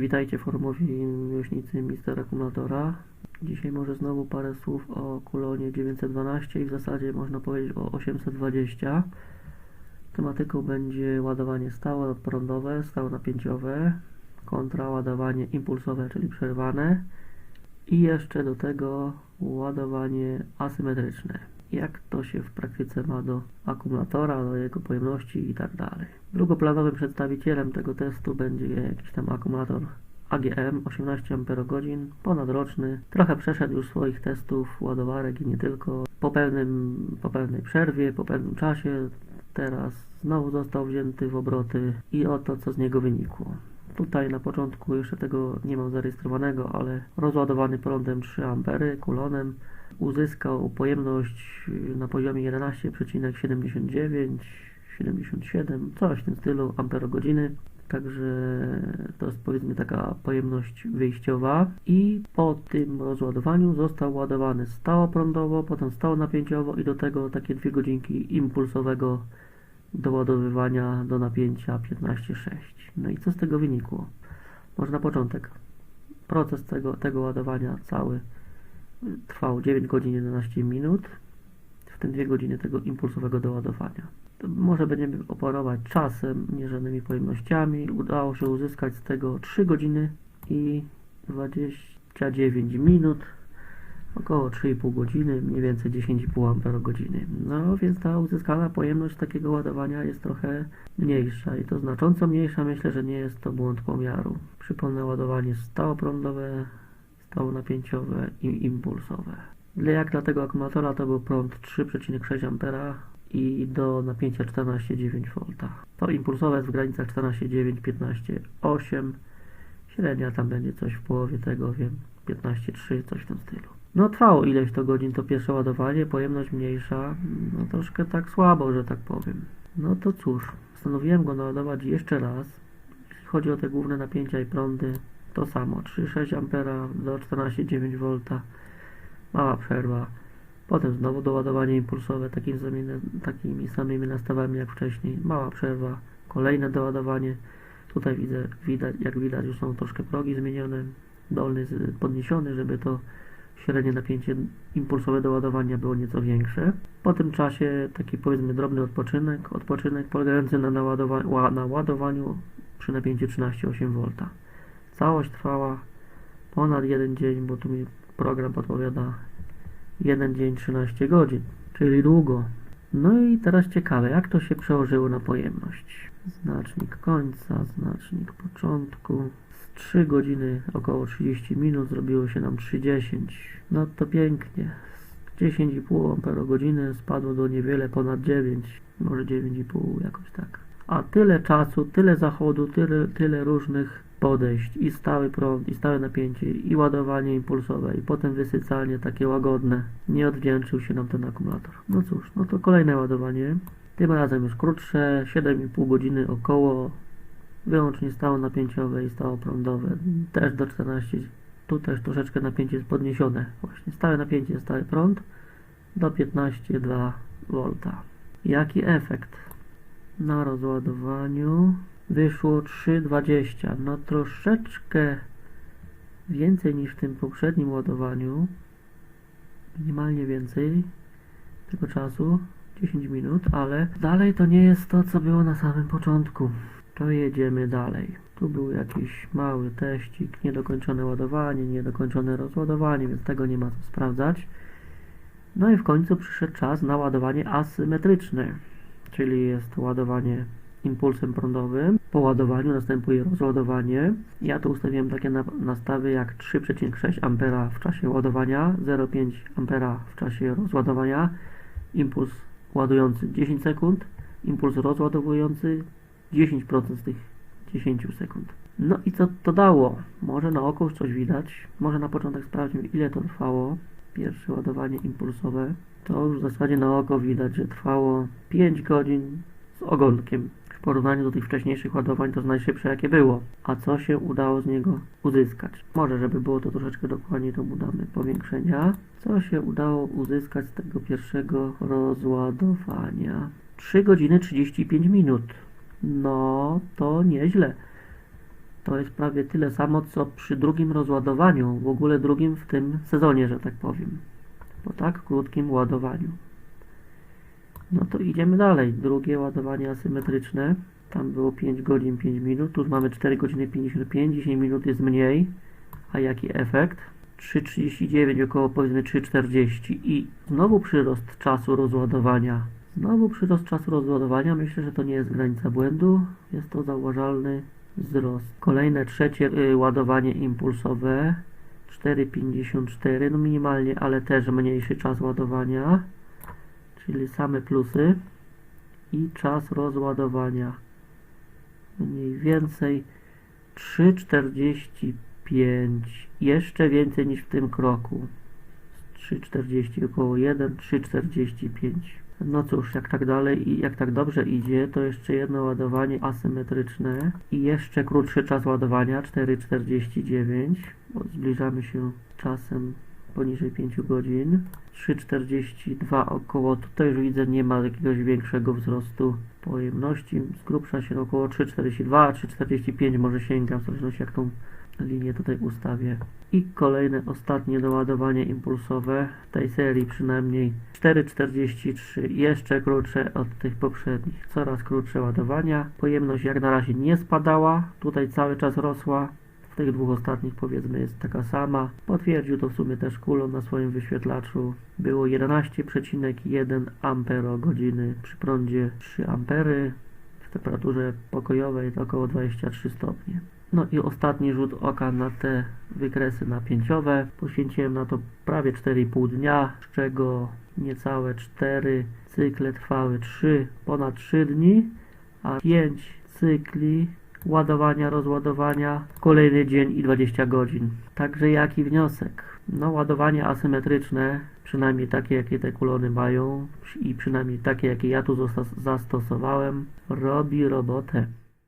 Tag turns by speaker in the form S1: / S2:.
S1: Witajcie forumowi miłośnicy Mister Akumulatora. Dzisiaj może znowu parę słów o kulonie 912 i w zasadzie można powiedzieć o 820. Tematyką będzie ładowanie stałe prądowe, stałe napięciowe kontra ładowanie impulsowe, czyli przerwane i jeszcze do tego ładowanie asymetryczne. Jak to się w praktyce ma do akumulatora, do jego pojemności i tak. Drugoplanowym przedstawicielem tego testu będzie jakiś tam akumulator AGM 18 Ah, ponadroczny. Trochę przeszedł już swoich testów ładowarek i nie tylko. Po, pewnym, po pewnej przerwie, po pewnym czasie, teraz znowu został wzięty w obroty i oto co z niego wynikło. Tutaj na początku jeszcze tego nie mam zarejestrowanego, ale rozładowany prądem 3 A kulonem uzyskał pojemność na poziomie 11,79 77, coś w tym stylu amperogodziny. Także to jest powiedzmy taka pojemność wyjściowa i po tym rozładowaniu został ładowany stałoprądowo, potem stałonapięciowo i do tego takie dwie godzinki impulsowego doładowywania do napięcia 15,6. No i co z tego wynikło? Może na początek. Proces tego, tego ładowania cały trwał 9 godzin 11 minut, w tym 2 godziny tego impulsowego doładowania. To może będziemy operować czasem, nie żadnymi pojemnościami. Udało się uzyskać z tego 3 godziny i 29 minut, około 3,5 godziny, mniej więcej 10,5 amperogodziny. No więc ta uzyskana pojemność takiego ładowania jest trochę mniejsza i to znacząco mniejsza. Myślę, że nie jest to błąd pomiaru. Przypomnę ładowanie stałoprądowe, stałonapięciowe i impulsowe. Jak dla tego akumulatora to był prąd 3,6 A i do napięcia 14,9 V. To impulsowe jest w granicach 14,9, 15,8. Średnia tam będzie coś w połowie tego, wiem, 15,3, coś w tym stylu. No trwało ileś to godzin to pierwsze ładowanie, pojemność mniejsza, no troszkę tak słabo, że tak powiem. No to cóż, postanowiłem go naładować jeszcze raz. Jeśli chodzi o te główne napięcia i prądy, to samo, 3,6 A do 14,9 V, mała przerwa. Potem znowu doładowanie impulsowe takimi, takimi samymi nastawami jak wcześniej, mała przerwa, kolejne doładowanie. Tutaj widzę, widać, jak widać już są troszkę progi zmienione, dolny podniesiony, żeby to średnie napięcie impulsowe do ładowania było nieco większe. Po tym czasie taki powiedzmy drobny odpoczynek, odpoczynek polegający na, naładowa na ładowaniu przy napięciu 13,8 V. Całość trwała ponad jeden dzień, bo tu mi program podpowiada jeden dzień 13 godzin, czyli długo. No i teraz ciekawe, jak to się przełożyło na pojemność. Znacznik końca, znacznik początku. Z 3 godziny, około 30 minut zrobiło się nam 3,10. No to pięknie. Z 10,5 Ah spadło do niewiele ponad 9, może 9,5 jakoś tak. A tyle czasu, tyle zachodu, tyle, tyle różnych podejść i stały prąd, i stałe napięcie, i ładowanie impulsowe, i potem wysycanie takie łagodne. Nie odwdzięczył się nam ten akumulator. No cóż, no to kolejne ładowanie. Tym razem już krótsze, 7,5 godziny około, wyłącznie stało napięciowe i stało prądowe. Też do 14, tu też troszeczkę napięcie jest podniesione. Właśnie stałe napięcie, stały prąd do 15,2 V. Jaki efekt? Na rozładowaniu wyszło 3,20. No troszeczkę więcej niż w tym poprzednim ładowaniu. Minimalnie więcej tego czasu. 10 minut, ale dalej to nie jest to, co było na samym początku. To jedziemy dalej. Tu był jakiś mały teścik, niedokończone ładowanie, niedokończone rozładowanie, więc tego nie ma co sprawdzać. No i w końcu przyszedł czas na ładowanie asymetryczne, czyli jest ładowanie impulsem prądowym. Po ładowaniu następuje rozładowanie. Ja tu ustawiłem takie nastawy jak 3,6 A w czasie ładowania, 0,5 A w czasie rozładowania, impuls ładujący 10 sekund, impuls rozładowujący 10% z tych 10 sekund. No i co to dało? Może na oko już coś widać. Może na początek sprawdźmy ile to trwało. Pierwsze ładowanie impulsowe. To już w zasadzie na oko widać, że trwało 5 godzin z ogonkiem. W porównaniu do tych wcześniejszych ładowań to najszybsze jakie było. A co się udało z niego uzyskać? Może, żeby było to troszeczkę dokładniej, to mu damy powiększenia. Co się udało uzyskać z tego pierwszego rozładowania? 3 godziny 35 minut. No, to nieźle. To jest prawie tyle samo, co przy drugim rozładowaniu, w ogóle drugim w tym sezonie, że tak powiem. Po tak krótkim ładowaniu. No to idziemy dalej. Drugie ładowanie asymetryczne. Tam było 5 godzin 5 minut. Tu mamy 4 godziny 55. 10 minut jest mniej. A jaki efekt? 3,39 około powiedzmy 3,40 i znowu przyrost czasu rozładowania. Znowu przyrost czasu rozładowania. Myślę, że to nie jest granica błędu. Jest to zauważalny wzrost. Kolejne trzecie y, ładowanie impulsowe 4,54 no minimalnie, ale też mniejszy czas ładowania czyli same plusy i czas rozładowania. Mniej więcej 3,45 jeszcze więcej niż w tym kroku. 3,40 około 1 3,45 no cóż, jak tak dalej i jak tak dobrze idzie, to jeszcze jedno ładowanie asymetryczne i jeszcze krótszy czas ładowania 4,49 bo zbliżamy się czasem poniżej 5 godzin. 3,42 około, tutaj już widzę nie ma jakiegoś większego wzrostu pojemności, z grubsza się około 3,42, 3,45 może sięgam, w zależności jak tą linię tutaj ustawię. I kolejne, ostatnie doładowanie impulsowe w tej serii przynajmniej 4,43, jeszcze krótsze od tych poprzednich, coraz krótsze ładowania. Pojemność jak na razie nie spadała, tutaj cały czas rosła, tych dwóch ostatnich powiedzmy jest taka sama. Potwierdził to w sumie też kulon na swoim wyświetlaczu. Było 11,1 amperogodziny przy prądzie 3 ampery. W temperaturze pokojowej to około 23 stopnie. No i ostatni rzut oka na te wykresy napięciowe. Poświęciłem na to prawie 4,5 dnia, z czego niecałe 4 cykle trwały 3, ponad 3 dni, a 5 cykli ładowania, rozładowania, kolejny dzień i 20 godzin. Także jaki wniosek? No ładowanie asymetryczne, przynajmniej takie jakie te kulony mają i przynajmniej takie jakie ja tu zastosowałem, robi robotę.